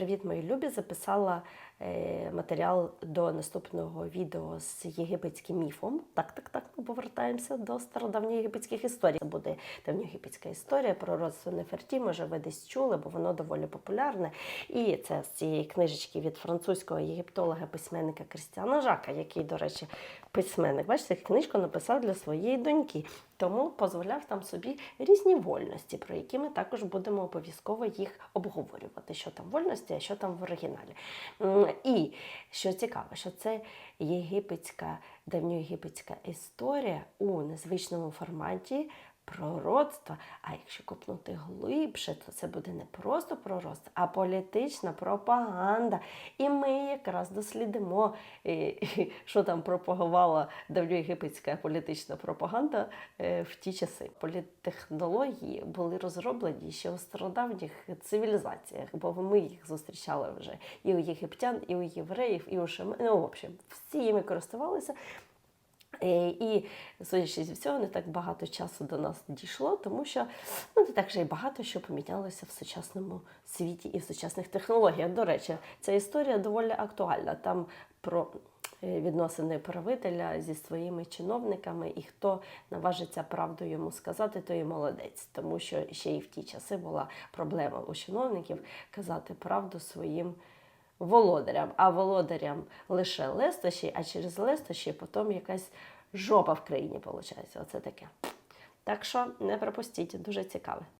Привіт, мої любі! Записала е, матеріал до наступного відео з єгипетським міфом. Так, так, так. Ми повертаємося до стародавньоєгипетських історій. Це буде давньоєгипетська історія про родство Неферті. Може, ви десь чули, бо воно доволі популярне. І це з цієї книжечки від французького єгиптолога письменника Крістіана Жака, який, до речі, письменник. Бачите, книжку написав для своєї доньки. Тому дозволяв там собі різні вольності, про які ми також будемо обов'язково їх обговорювати, що там вольності, а що там в оригіналі. І що цікаво, що це єгипетська, давньоєгипетська історія у незвичному форматі пророцтва. А якщо копнути глибше, то це буде не просто пророцтво, а політична пропаганда. І ми якраз дослідимо, е, що там пропагувала давньоєгипетська політична пропаганда е, в ті часи. Політтехнології були розроблені ще у стародавніх цивілізаціях, бо ми їх зустрічали вже і у єгиптян, і у євреїв, і у шаманів. Ну, в общем, всі їми користувалися. Е, І, судячи зі всього, не так багато часу до нас дійшло, тому що ну, не так вже й багато що помінялося в сучасному світі і в сучасних технологіях. До речі, ця історія доволі актуальна. Там про е, відносини правителя зі своїми чиновниками, і хто наважиться правду йому сказати, то і молодець. Тому що ще й в ті часи була проблема у чиновників казати правду своїм володарям, а володарям лише лестощі, а через лестощі потім якась жопа в країні виходить. Оце таке. Так що не пропустіть, дуже цікаве.